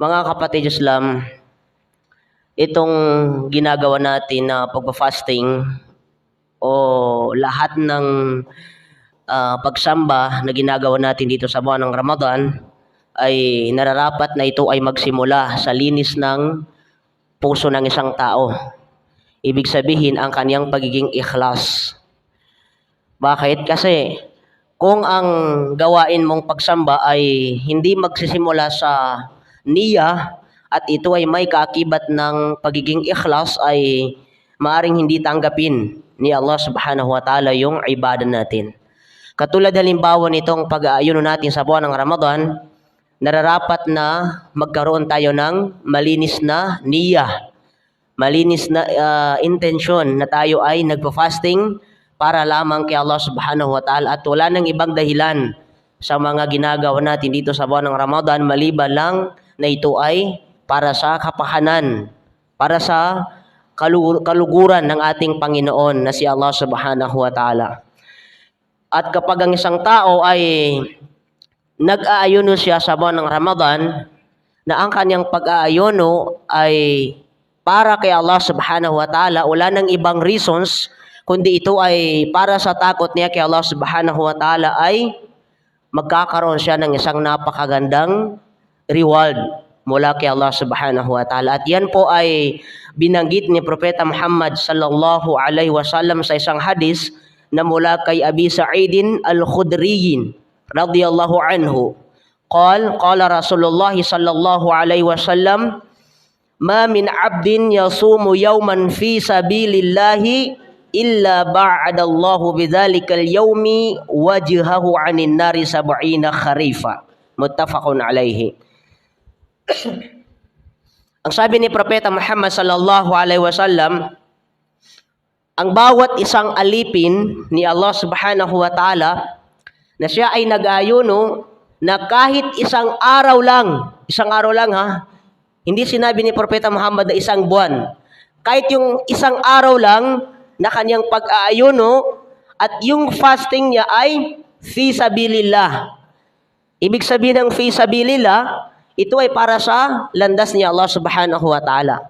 Mga kapatid Islam, itong ginagawa natin na pagpa-fasting o lahat ng ah, pagsamba na ginagawa natin dito sa buwan ng Ramadan ay nararapat na ito ay magsimula sa linis ng puso ng isang tao. Ibig sabihin ang kaniyang pagiging ikhlas. Bakit? Kasi kung ang gawain mong pagsamba ay hindi magsisimula sa niya at ito ay may kaakibat ng pagiging ikhlas ay maaring hindi tanggapin ni Allah subhanahu wa ta'ala yung ibadah natin. Katulad halimbawa nitong pag-aayuno natin sa buwan ng Ramadan, nararapat na magkaroon tayo ng malinis na niya, malinis na ah, intensyon na tayo ay nagpa-fasting para lamang kay Allah subhanahu wa ta'ala at wala nang ibang dahilan sa mga ginagawa natin dito sa buwan ng Ramadan maliban lang na ito ay para sa kapahanan, para sa kalu- kaluguran ng ating Panginoon na si Allah subhanahu wa ta'ala. At kapag ang isang tao ay nag-aayuno siya sa buwan ng Ramadan, na ang kanyang pag-aayuno ay para kay Allah subhanahu wa ta'ala, wala nang ibang reasons, kundi ito ay para sa takot niya kay Allah subhanahu wa ta'ala ay magkakaroon siya ng isang napakagandang reward mula kay Allah subhanahu wa ta'ala. At yan po ay binanggit ni Propeta Muhammad sallallahu alaihi wasallam sa isang hadis na mula kay Abi Sa'idin al-Khudriyin radiyallahu anhu. Qal, qala Rasulullah sallallahu alaihi wasallam, Ma min abdin yasumu yawman fi sabilillahi illa ba'adallahu bidhalika al-yawmi wajhahu 'anil nari sab'ina kharifa. Muttafaqun alaihi. Ang sabi ni Propeta Muhammad sallallahu alaihi wasallam, ang bawat isang alipin ni Allah subhanahu wa ta'ala na siya ay nag-ayuno na kahit isang araw lang, isang araw lang ha, hindi sinabi ni Propeta Muhammad na isang buwan. Kahit yung isang araw lang na kanyang pag-aayuno at yung fasting niya ay fi sabilillah. Ibig sabihin ng fi sabilillah, ito ay para sa landas ni Allah subhanahu wa ta'ala.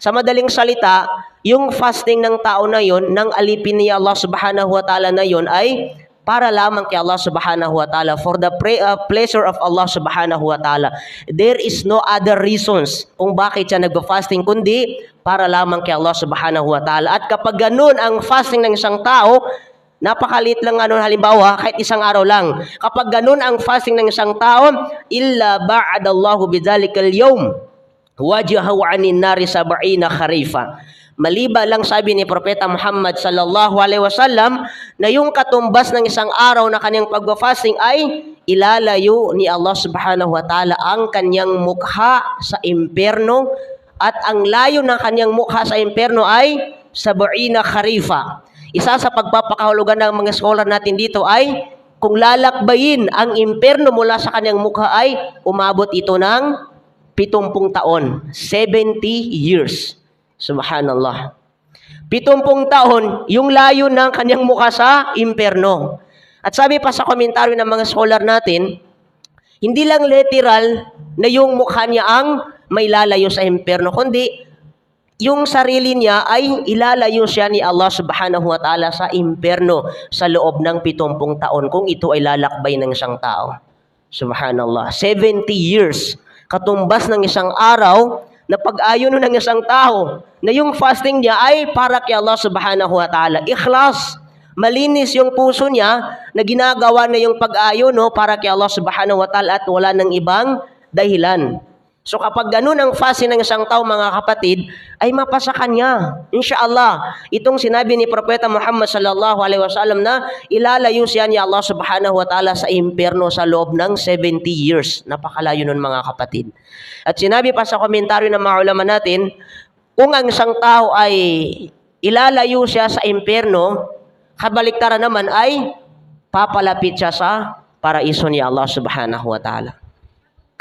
Sa madaling salita, yung fasting ng tao na yon, ng alipin ni Allah subhanahu wa ta'ala na yon ay para lamang kay Allah subhanahu wa ta'ala for the pre- uh, pleasure of Allah subhanahu wa ta'ala. There is no other reasons kung bakit siya nagpa-fasting kundi para lamang kay Allah subhanahu wa ta'ala. At kapag ganun ang fasting ng isang tao, napakalit lang ano halimbawa kahit isang araw lang. Kapag ganun ang fasting ng isang tao, illa ba'adallahu bidhalikal yawm wajahu anin nari sab'ina kharifa. Maliba lang sabi ni Propeta Muhammad sallallahu alaihi wasallam na yung katumbas ng isang araw na kanyang pagfa-fasting ay ilalayo ni Allah subhanahu wa ta'ala ang kanyang mukha sa impyerno at ang layo ng kanyang mukha sa impyerno ay sab'ina kharifa. Isa sa pagpapakahulugan ng mga scholar natin dito ay kung lalakbayin ang impyerno mula sa kanyang mukha ay umabot ito ng 70 taon, 70 years. Subhanallah. 70 taon, yung layo ng kanyang mukha sa imperno. At sabi pa sa komentaryo ng mga scholar natin, hindi lang literal na yung mukha niya ang may lalayo sa imperno, kundi yung sarili niya ay ilalayo siya ni Allah subhanahu wa ta'ala sa imperno sa loob ng 70 taon kung ito ay lalakbay ng isang tao. Subhanallah. 70 years. Katumbas ng isang araw na pag-ayuno ng isang tao na yung fasting niya ay para kay Allah subhanahu wa ta'ala. Ikhlas. Malinis yung puso niya na ginagawa na yung pag-ayuno para kay Allah subhanahu wa ta'ala at wala ng ibang dahilan. So kapag ganun ang fasting ng isang tao mga kapatid, ay mapasa kanya. Inshallah, itong sinabi ni Propeta Muhammad sallallahu alaihi wasallam na ilalayo siya ni Allah subhanahu wa ta'ala sa impyerno sa loob ng 70 years. Napakalayo nun mga kapatid. At sinabi pa sa komentaryo ng mga ulama natin, kung ang isang tao ay ilalayo siya sa impyerno, kabaliktaran naman ay papalapit siya sa paraiso ni Allah subhanahu wa ta'ala.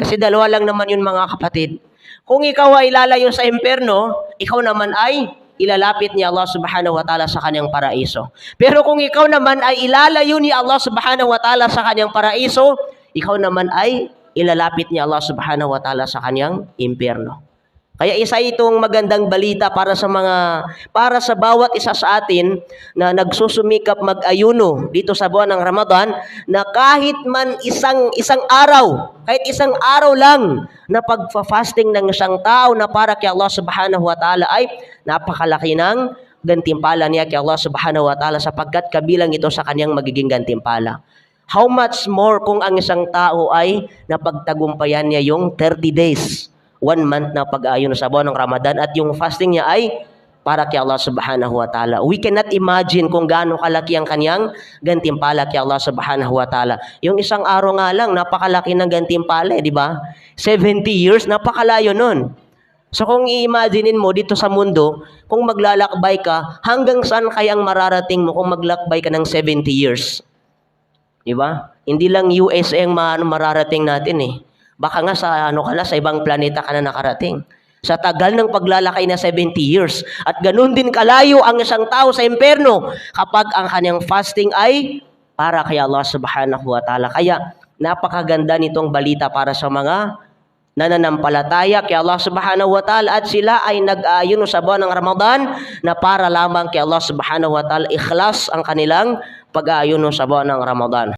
Kasi dalawa lang naman yun mga kapatid. Kung ikaw ay lalayo sa impyerno, ikaw naman ay ilalapit ni Allah subhanahu wa ta'ala sa kanyang paraiso. Pero kung ikaw naman ay ilalayo ni Allah subhanahu wa ta'ala sa kanyang paraiso, ikaw naman ay ilalapit niya Allah subhanahu wa ta'ala sa kanyang impyerno. Kaya isa itong magandang balita para sa mga para sa bawat isa sa atin na nagsusumikap mag-ayuno dito sa buwan ng Ramadan na kahit man isang isang araw, kahit isang araw lang na pagfa-fasting ng isang tao na para kay Allah Subhanahu wa Ta'ala ay napakalaki ng gantimpala niya kay Allah Subhanahu wa Ta'ala sapagkat kabilang ito sa kanyang magiging gantimpala. How much more kung ang isang tao ay napagtagumpayan niya yung 30 days one month na pag-ayon sa buwan ng Ramadan at yung fasting niya ay para kay Allah subhanahu wa ta'ala. We cannot imagine kung gaano kalaki ang kanyang gantimpala kay Allah subhanahu wa ta'ala. Yung isang araw nga lang, napakalaki ng gantimpala, eh, di ba? 70 years, napakalayo nun. So kung i-imaginein mo dito sa mundo, kung maglalakbay ka, hanggang saan kayang mararating mo kung maglakbay ka ng 70 years? Di ba? Hindi lang USA ang ma- mararating natin eh. Baka nga sa ano ka na, sa ibang planeta ka na nakarating. Sa tagal ng paglalakay na 70 years. At ganun din kalayo ang isang tao sa imperno kapag ang kanyang fasting ay para kay Allah subhanahu wa ta'ala. Kaya napakaganda nitong balita para sa mga nananampalataya kay Allah subhanahu wa ta'ala at sila ay nag-aayuno sa buwan ng Ramadan na para lamang kay Allah subhanahu wa ta'ala ikhlas ang kanilang pag-aayuno sa buwan ng Ramadan.